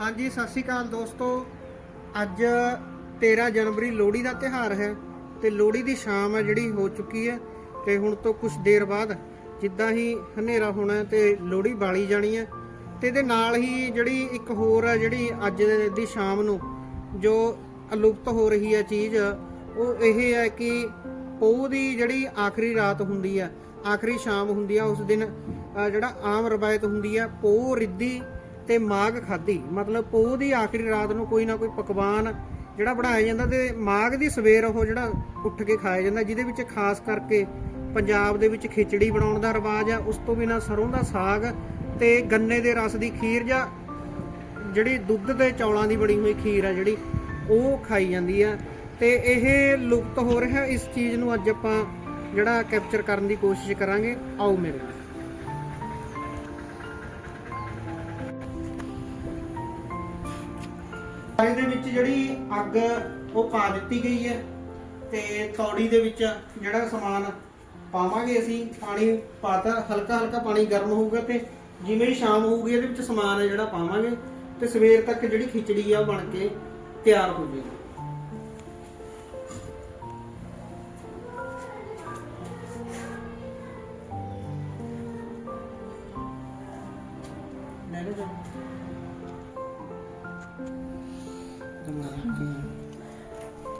ਹਾਂਜੀ, ਸਤਿ ਸ਼੍ਰੀ ਅਕਾਲ ਦੋਸਤੋ। ਅੱਜ 13 ਜਨਵਰੀ ਲੋਹੜੀ ਦਾ ਤਿਹਾਰ ਹੈ ਤੇ ਲੋਹੜੀ ਦੀ ਸ਼ਾਮ ਹੈ ਜਿਹੜੀ ਹੋ ਚੁੱਕੀ ਹੈ ਤੇ ਹੁਣ ਤੋਂ ਕੁਝ ਦੇਰ ਬਾਅਦ ਜਿੱਦਾਂ ਹੀ ਹਨੇਰਾ ਹੋਣਾ ਹੈ ਤੇ ਲੋਹੜੀ ਬਾਲੀ ਜਾਣੀ ਹੈ ਤੇ ਇਹਦੇ ਨਾਲ ਹੀ ਜਿਹੜੀ ਇੱਕ ਹੋਰ ਹੈ ਜਿਹੜੀ ਅੱਜ ਦੇ- ਦੀ ਸ਼ਾਮ ਨੂੰ ਜੋ ਅਲੁਪਤ ਹੋ ਰਹੀ ਹੈ ਚੀਜ਼, ਉਹ ਇਹ ਹੈ ਕਿ ਪੋਹ ਦੀ ਜਿਹੜੀ ਆਖਰੀ ਰਾਤ ਹੁੰਦੀ ਹੈ ਆਖਰੀ ਸ਼ਾਮ ਹੁੰਦੀ ਆ, ਉਸ ਦਿਨ ਜਿਹੜਾ ਆਮ ਰਵਾਇਤ ਹੁੰਦੀ ਆ, ਪੋਹ ਰਿੱਧੀ ਤੇ ਮਾਘ ਖਾਧੀ। ਮਤਲਬ ਪੋਹ ਦੀ ਆਖਰੀ ਰਾਤ ਨੂੰ ਕੋਈ ਨਾ ਕੋਈ ਪਕਵਾਨ ਜਿਹੜਾ ਬਣਾਇਆ ਜਾਂਦਾ ਤੇ ਮਾਘ ਦੀ ਸਵੇਰ ਉਹ ਜਿਹੜਾ ਉੱਠ ਕੇ ਖਾਇਆ ਜਾਂਦਾ, ਜਿਹਦੇ ਵਿੱਚ ਖਾਸ ਕਰਕੇ ਪੰਜਾਬ ਦੇ ਵਿੱਚ ਖਿਚੜੀ ਬਣਾਉਣ ਦਾ ਰਿਵਾਜ ਆ, ਉਸ ਤੋਂ ਬਿਨਾ ਸਰੋਂ ਦਾ ਸਾਗ ਤੇ ਗੰਨੇ ਦੇ ਰਸ ਦੀ ਖੀਰ ਜਾਂ ਜਿਹੜੀ ਦੁੱਧ ਦੇ ਚੌਲਾਂ ਦੀ ਬਣੀ ਹੋਈ ਖੀਰ ਆ ਜਿਹੜੀ, ਉਹ ਖਾਈ ਜਾਂਦੀ ਆ। ਤੇ ਇਹ ਲੁਪਤ ਹੋ ਰਿਹਾ, ਇਸ ਚੀਜ਼ ਨੂੰ ਅੱਜ ਆਪਾਂ ਜਿਹੜਾ ਕੈਪਚਰ ਕਰਨ ਦੀ ਕੋਸ਼ਿਸ਼ ਕਰਾਂਗੇ। ਆਓ ਮੇਰੇ ਨਾਲ। ਇਹਦੇ ਵਿੱਚ ਜਿਹੜੀ ਅੱਗ ਉਹ ਪਾ ਦਿੱਤੀ ਗਈ ਹੈ ਤੇ ਤੌੜੀ ਦੇ ਵਿੱਚ ਜਿਹੜਾ ਸਮਾਨ ਪਾਵਾਂਗੇ ਅਸੀਂ, ਪਾਣੀ ਪਾਤਾ, ਹਲਕਾ ਹਲਕਾ ਪਾਣੀ ਗਰਮ ਹੋਊਗਾ ਤੇ ਜਿਵੇਂ ਹੀ ਸ਼ਾਮ ਹੋਊਗੀ ਇਹਦੇ ਵਿੱਚ ਸਮਾਨ ਹੈ ਜਿਹੜਾ ਪਾਵਾਂਗੇ ਤੇ ਸਵੇਰ ਤੱਕ ਜਿਹੜੀ ਖਿਚੜੀ ਆ ਉਹ ਬਣ ਕੇ ਤਿਆਰ ਹੋ ਜਾਏਗੀ। ਲੈ ਲਓ 嗯嗯。